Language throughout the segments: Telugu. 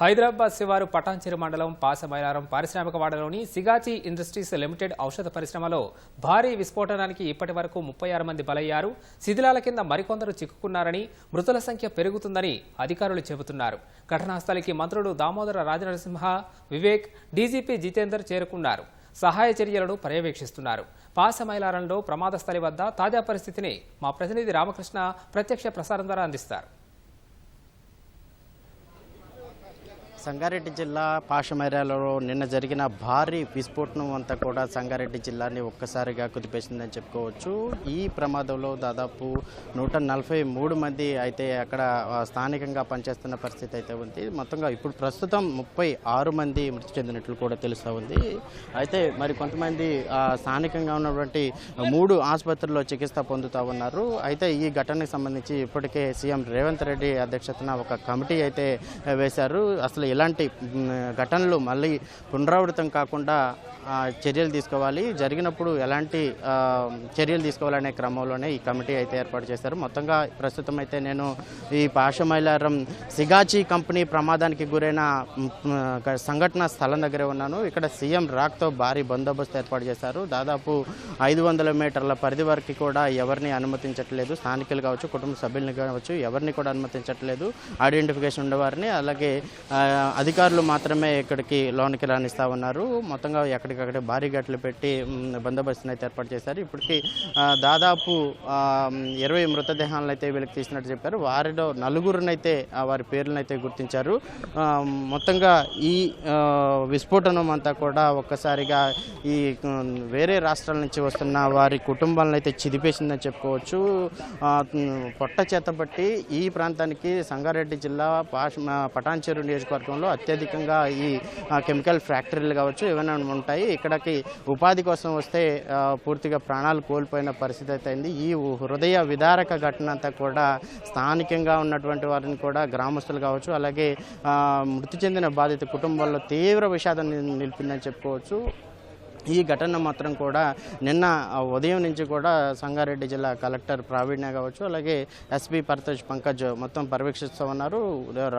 హైదరాబాద్ శివారు పటాన్చెరు మండలం పాసమైలారం పారిశ్రామిక వాడలోని సిగాచి ఇండస్ట్రీస్ లిమిటెడ్ ఔషధ పరిశ్రమలో భారీ విస్ఫోటనానికి ఇప్పటి వరకు ముప్పై ఆరు మంది బలయ్యారు. శిథిలాల కింద మరికొందరు చిక్కుకున్నారని మృతుల సంఖ్య పెరుగుతుందని అధికారులు చెబుతున్నారు. ఘటనాస్థలికి మంత్రులు దామోదర రాజనరసింహ వివేక్ డీజీపీ జితేందర్ చేరుకున్నారు. సహాయ చర్యలను పర్యవేక్షిస్తున్నారు. పాసమైలారంలో ప్రమాద స్థలి వద్ద తాజా పరిస్థితిని మా ప్రతినిధి రామకృష్ణ ప్రత్యక్ష ప్రసారం ద్వారా అందిస్తారు. సంగారెడ్డి జిల్లా పాషమైరాలలో నిన్న జరిగిన భారీ విస్ఫోటనం అంతా కూడా సంగారెడ్డి జిల్లాని ఒక్కసారిగా కుదిపేసిందని చెప్పుకోవచ్చు. ఈ ప్రమాదంలో దాదాపు నూట నలభై మూడు మంది అయితే అక్కడ స్థానికంగా పనిచేస్తున్న పరిస్థితి అయితే ఉంది. మొత్తంగా ఇప్పుడు ప్రస్తుతం ముప్పై ఆరు మంది మృతి చెందినట్లు కూడా తెలుస్తూ ఉంది. అయితే మరి కొంతమంది స్థానికంగా ఉన్నటువంటి మూడు ఆసుపత్రుల్లో చికిత్స పొందుతూ ఉన్నారు. అయితే ఈ ఘటనకు సంబంధించి ఇప్పటికే సీఎం రేవంత్ రెడ్డి అధ్యక్షతన ఒక కమిటీ అయితే వేశారు. అసలు ఇలాంటి ఘటనలు మళ్ళీ పునరావృతం కాకుండా చర్యలు తీసుకోవాలి. జరిగినప్పుడు ఎలాంటి చర్యలు తీసుకోవాలనే క్రమంలోనే ఈ కమిటీ అయితే ఏర్పాటు చేశారు. మొత్తంగా ప్రస్తుతం అయితే నేను ఈ పాషమైలారం సిగాచి కంపెనీ ప్రమాదానికి గురైన సంఘటన స్థలం దగ్గరే ఉన్నాను. ఇక్కడ సీఎం రాక్తో భారీ బందోబస్తు ఏర్పాటు చేశారు. దాదాపు ఐదు వందల మీటర్ల పరిధి వరకు కూడా ఎవరిని అనుమతించట్లేదు. స్థానికులు కావచ్చు కుటుంబ సభ్యులను కావచ్చు ఎవరిని కూడా అనుమతించట్లేదు. ఐడెంటిఫికేషన్ ఉండేవారిని. అలాగే అధికారులు మాత్రమే ఇక్కడికి లోనికి రాణిస్తూ ఉన్నారు. మొత్తంగా ఎక్కడికక్కడ భారీ గట్లు పెట్టి బందోబస్తును అయితే ఏర్పాటు చేశారు. ఇప్పటికి దాదాపు ఇరవై మృతదేహాలను అయితే వెలికి తీసినట్టు చెప్పారు. వారిలో నలుగురినైతే వారి పేర్లను అయితే గుర్తించారు. మొత్తంగా ఈ విస్ఫోటనం అంతా కూడా ఒక్కసారిగా ఈ వేరే రాష్ట్రాల నుంచి వస్తున్న వారి కుటుంబాలను అయితే చిదిపేసిందని చెప్పుకోవచ్చు. పొట్ట చేతబట్టి ఈ ప్రాంతానికి సంగారెడ్డి జిల్లా పాష పటాన్చెరు నియోజకవర్గంలో అత్యధికంగా ఈ కెమికల్ ఫ్యాక్టరీలు కావచ్చు ఏమైనా ఉంటాయి. ఇక్కడికి ఉపాధి కోసం వస్తే పూర్తిగా ప్రాణాలు కోల్పోయిన పరిస్థితి అయితే అయింది. ఈ హృదయ విదారక ఘటన అంతా కూడా స్థానికంగా ఉన్నటువంటి వారిని కూడా గ్రామస్తులు కావచ్చు అలాగే మృతి చెందిన బాధిత కుటుంబాల్లో తీవ్ర విషాదం నిలిపిందని చెప్పుకోవచ్చు. ఈ ఘటన మాత్రం కూడా నిన్న ఉదయం నుంచి కూడా సంగారెడ్డి జిల్లా కలెక్టర్ ప్రావీణ్య కావచ్చు అలాగే ఎస్పీ పరతోష్ పంకజ్ మొత్తం పర్యవేక్షిస్తూ ఉన్నారు.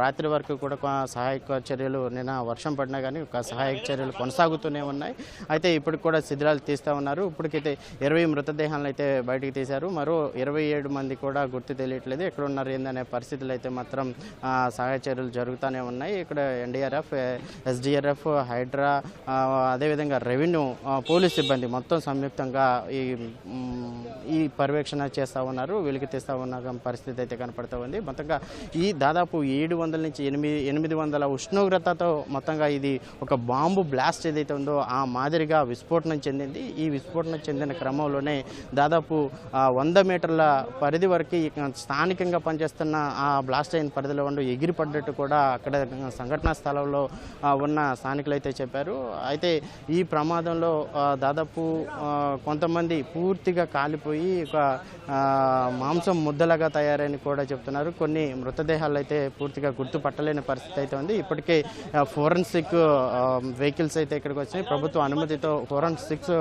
రాత్రి వరకు కూడా సహాయక చర్యలు నిన్న వర్షం పడినా కానీ ఒక సహాయక చర్యలు కొనసాగుతూనే ఉన్నాయి. అయితే ఇప్పటికి కూడా శిథిరాలు తీస్తూ ఉన్నారు. ఇప్పటికైతే ఇరవై మృతదేహాలను అయితే బయటికి తీశారు. మరో ఇరవై ఏడు మంది కూడా గుర్తు తెలియట్లేదు ఎక్కడ ఉన్నారు ఏందనే పరిస్థితులు అయితే మాత్రం సహాయ చర్యలు జరుగుతూనే ఉన్నాయి. ఇక్కడ ఎన్డీఆర్ఎఫ్ ఎస్డిఆర్ఎఫ్ హైడ్రా అదేవిధంగా రెవెన్యూ పోలీస్ సిబ్బంది మొత్తం సంయుక్తంగా ఈ ఈ పర్యవేక్షణ చేస్తూ ఉన్నారు వెలికి తీస్తూ ఉన్న పరిస్థితి అయితే కనపడుతూ ఉంది. మొత్తంగా ఈ దాదాపు ఏడు వందల నుంచి ఎనిమిది ఎనిమిది వందల ఉష్ణోగ్రతతో మొత్తంగా ఇది ఒక బాంబు బ్లాస్ట్ ఏదైతే ఉందో ఆ మాదిరిగా విస్ఫోటనం చెందింది. ఈ విస్ఫోటనం చెందిన క్రమంలోనే దాదాపు వంద మీటర్ల పరిధి వరకు స్థానికంగా పనిచేస్తున్న ఆ బ్లాస్ట్ అయిన పరిధిలో ఉండి ఎగిరిపడ్డట్టు కూడా అక్కడ సంఘటనా స్థలంలో ఉన్న స్థానికులు అయితే చెప్పారు. అయితే ఈ ప్రమాదంలో దానిలో దాదాపు కొంతమంది పూర్తిగా కాలిపోయి ఒక మాంసం ముద్దలాగా తయారని కూడా చెప్తున్నారు. కొన్ని మృతదేహాలు అయితే పూర్తిగా గుర్తుపట్టలేని పరిస్థితి అయితే ఉంది. ఇప్పటికే ఫోరెన్సిక్ వెహికల్స్ అయితే ఇక్కడికి వచ్చినాయి. ప్రభుత్వ అనుమతితో ఫోరెన్సిక్స్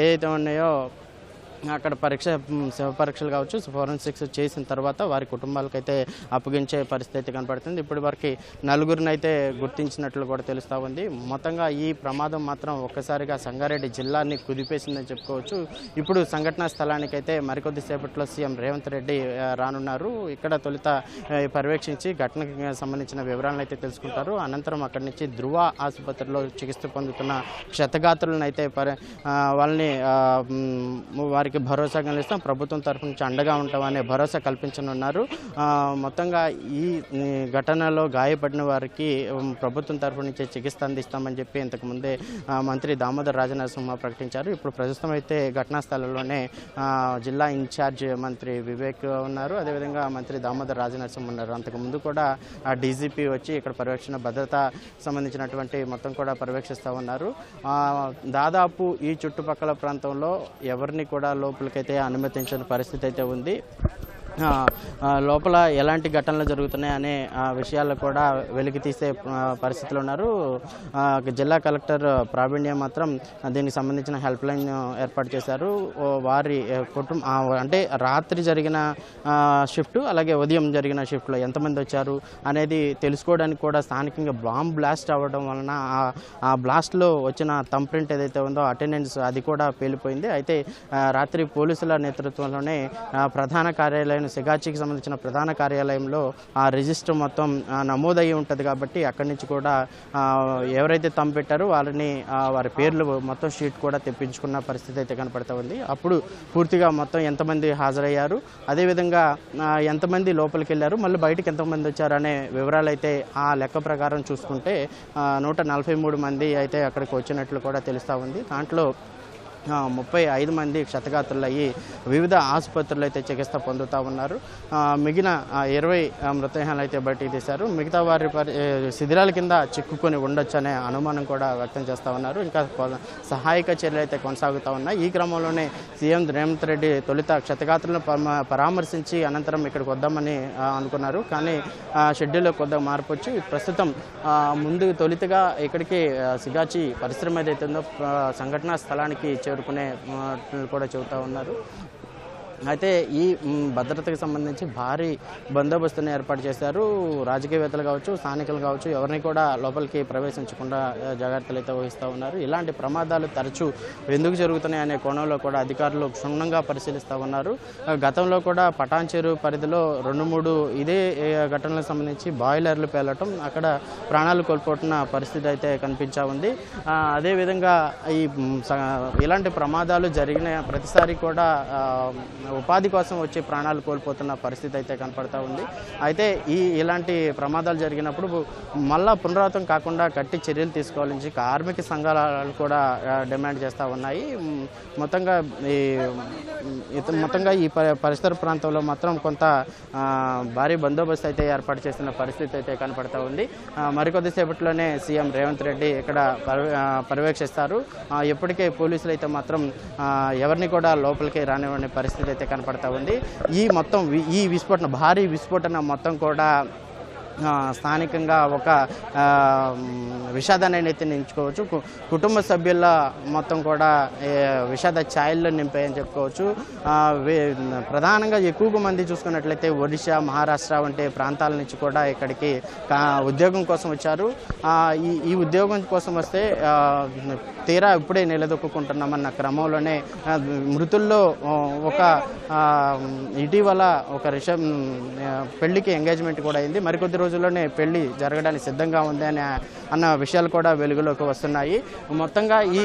ఏదైతే ఉన్నాయో అక్కడ పరీక్ష శివ శవ పరీక్షలు కావచ్చు ఫోరెన్సిక్స్ చేసిన తర్వాత వారి కుటుంబాలకైతే అప్పగించే పరిస్థితి కనపడుతుంది. ఇప్పటి వరకు నలుగురిని అయితే గుర్తించినట్లు కూడా తెలుస్తూ ఉంది. మొత్తంగా ఈ ప్రమాదం మాత్రం ఒక్కసారిగా సంగారెడ్డి జిల్లాని కుదిపేసిందని చెప్పుకోవచ్చు. ఇప్పుడు సంఘటనా స్థలానికైతే మరికొద్ది సేపట్లో సీఎం రేవంత్ రెడ్డి రానున్నారు. ఇక్కడ తొలుత పర్యవేక్షించి ఘటనకు సంబంధించిన వివరాలను అయితే తెలుసుకుంటారు. అనంతరం అక్కడి నుంచి ధృవ ఆసుపత్రిలో చికిత్స పొందుతున్న క్షతగాత్రులను అయితే వాళ్ళని వారి వారికి భరోసా కలిగిస్తాం. ప్రభుత్వం తరఫు నుంచి అండగా ఉంటామనే భరోసా కల్పించనున్నారు. మొత్తంగా ఈ ఘటనలో గాయపడిన వారికి ప్రభుత్వం తరఫు నుంచి చికిత్స అందిస్తామని చెప్పి ఇంతకుముందే మంత్రి దామోదర్ రాజనరసింహ ప్రకటించారు. ఇప్పుడు ప్రస్తుతం అయితే ఘటనా స్థలంలోనే జిల్లా ఇన్ఛార్జ్ మంత్రి వివేక్ ఉన్నారు. అదేవిధంగా మంత్రి దామోదర్ రాజనరసింహ ఉన్నారు. అంతకుముందు కూడా ఆ డీజీపీ వచ్చి ఇక్కడ పర్యవేక్షణ భద్రత సంబంధించినటువంటి మొత్తం కూడా పర్యవేక్షిస్తూ ఉన్నారు. దాదాపు ఈ చుట్టుపక్కల ప్రాంతంలో ఎవరిని కూడా లోపలికైతే అనుమతించని పరిస్థితి అయితే ఉంది. లోపల ఎలాంటి ఘటనలు జరుగుతున్నాయి అనే ఆ, విషయాలు కూడా వెలికి తీసే పరిస్థితులు ఉన్నారు. జిల్లా కలెక్టర్ ప్రావీణ్య మాత్రం దీనికి సంబంధించిన హెల్ప్ లైన్ ఏర్పాటు చేశారు. వారి కుటుంబ అంటే రాత్రి జరిగిన షిఫ్ట్ అలాగే ఉదయం జరిగిన షిఫ్ట్లో ఎంతమంది వచ్చారు అనేది తెలుసుకోవడానికి కూడా స్థానికంగా బాంబ్ బ్లాస్ట్ అవ్వడం వలన ఆ- బ్లాస్ట్లో వచ్చిన తంప్రింట్ ప్రింట్ ఏదైతే ఉందో అటెండెన్స్ అది కూడా పేలిపోయింది. అయితే రాత్రి పోలీసుల నేతృత్వంలోనే ప్రధాన కార్యాలయం సిగాచికి సంబంధించిన ప్రధాన కార్యాలయంలో ఆ రిజిస్టర్ మొత్తం నమోదయ్యి ఉంటుంది కాబట్టి అక్కడి నుంచి కూడా ఎవరైతే థంబ్ పెట్టారో వాళ్ళని వారి పేర్లు మొత్తం షీట్ కూడా తెప్పించుకున్న పరిస్థితి అయితే కనపడతా ఉంది. అప్పుడు పూర్తిగా మొత్తం ఎంతమంది హాజరయ్యారు అదేవిధంగా ఎంతమంది లోపలికి వెళ్ళారు మళ్ళీ బయటకు ఎంతమంది వచ్చారు అనే వివరాలు అయితే ఆ లెక్క ప్రకారం చూసుకుంటే నూట నలభై మూడు మంది అయితే అక్కడికి వచ్చినట్లు కూడా తెలుస్తూ ఉంది. దాంట్లో ముప్పై ఐదు మంది క్షతగాతులయ్యి వివిధ ఆసుపత్రులు అయితే చికిత్స పొందుతూ ఉన్నారు. మిగిలిన ఇరవై మృతదేహాలు అయితే బయటికి తీశారు. మిగతా వారి పరి శిథిరాల కింద చిక్కుకొని ఉండొచ్చు అనే అనుమానం కూడా వ్యక్తం చేస్తూ ఉన్నారు. ఇంకా సహాయక చర్యలు అయితే కొనసాగుతూ ఉన్నాయి. ఈ క్రమంలోనే సీఎం రేవంత్ రెడ్డి తొలుత క్షతగాత్రులను పరమ- పరామర్శించి అనంతరం ఇక్కడికి వద్దామని అనుకున్నారు. కానీ షెడ్యూల్లో కొద్దిగా మార్పు వచ్చి ప్రస్తుతం ముందు తొలితగా ఇక్కడికి సిగాచి పరిశ్రమ ఏదైతే ఉందో సంఘటనా స్థలానికి చేరు మాట్లాడుకునే కూడా చెబుతా ఉన్నారు. అయితే ఈ భద్రతకు సంబంధించి భారీ బందోబస్తుని ఏర్పాటు చేశారు. రాజకీయవేత్తలు కావచ్చు స్థానికులు కావచ్చు ఎవరిని కూడా లోపలికి ప్రవేశించకుండా జాగ్రత్తలు అయితే వహిస్తూ ఉన్నారు. ఇలాంటి ప్రమాదాలు తరచూ ఎందుకు జరుగుతున్నాయి అనే కోణంలో కూడా అధికారులు క్షుణ్ణంగా పరిశీలిస్తూ ఉన్నారు. గతంలో కూడా పటాన్చేరు పరిధిలో రెండు మూడు ఇదే ఘటనలకు సంబంధించి బాయిలర్లు పేలటం అక్కడ ప్రాణాలు కోల్పోతున్న పరిస్థితి అయితే కనిపించా ఉంది. అదేవిధంగా ఈ స- ఇలాంటి ప్రమాదాలు జరిగిన ప్రతిసారి కూడా ఉపాధి కోసం వచ్చి ప్రాణాలు కోల్పోతున్న పరిస్థితి అయితే కనపడతా ఉంది. అయితే ఈ ఇలాంటి ప్రమాదాలు జరిగినప్పుడు మళ్ళా పునరావృతం కాకుండా గట్టి చర్యలు తీసుకోవాలని కార్మిక సంఘాలు కూడా డిమాండ్ చేస్తూ ఉన్నాయి. మొత్తంగా ఈ మొత్తంగా ఈ పరిసర ప్రాంతంలో మాత్రం కొంత భారీ బందోబస్తు అయితే ఏర్పాటు చేస్తున్న పరిస్థితి అయితే కనపడతా ఉంది. మరికొద్దిసేపట్లోనే సీఎం రేవంత్ రెడ్డి ఇక్కడ పర్యవేక్షిస్తారు. ఇప్పటికే పోలీసులు అయితే మాత్రం ఎవరిని కూడా లోపలికి రానివ్వని పరిస్థితి అయితే కనపడతా ఉంది. ఈ మొత్తం వి- ఈ విస్ఫోటన భారీ విస్ఫోటన మొత్తం కూడా స్థానికంగా ఒక విషాదాన్ని అయితే నించుకోవచ్చు. కు- కుటుంబ సభ్యుల మొత్తం కూడా విషాద ఛాయల్లో నింపాయని చెప్పుకోవచ్చు. వే- ప్రధానంగా ఎక్కువగా మంది చూసుకున్నట్లయితే ఒడిశా మహారాష్ట్ర వంటి ప్రాంతాల నుంచి కూడా ఇక్కడికి ఉద్యోగం కోసం వచ్చారు. ఈ ఈ ఉద్యోగం కోసం వస్తే తీరా ఇప్పుడే నిలదొక్కుంటున్నామన్న క్రమంలోనే మృతుల్లో ఒక ఇటీవల ఒక రిషబ్ పెళ్ళికి ఎంగేజ్మెంట్ కూడా అయింది. మరికొద్ది రోజుల్లోనే పెళ్ళి జరగడానికి సిద్ధంగా ఉంది అని అన్న విషయాలు కూడా వెలుగులోకి వస్తున్నాయి. మొత్తంగా ఈ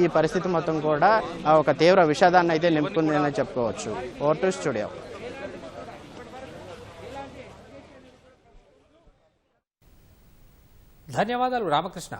ఈ పరిస్థితి మొత్తం కూడా ఒక తీవ్ర విషాదాన్ని అయితే నింపుకుంది అని చెప్పుకోవచ్చు. Over to studio. ధన్యవాదాలు రామకృష్ణ.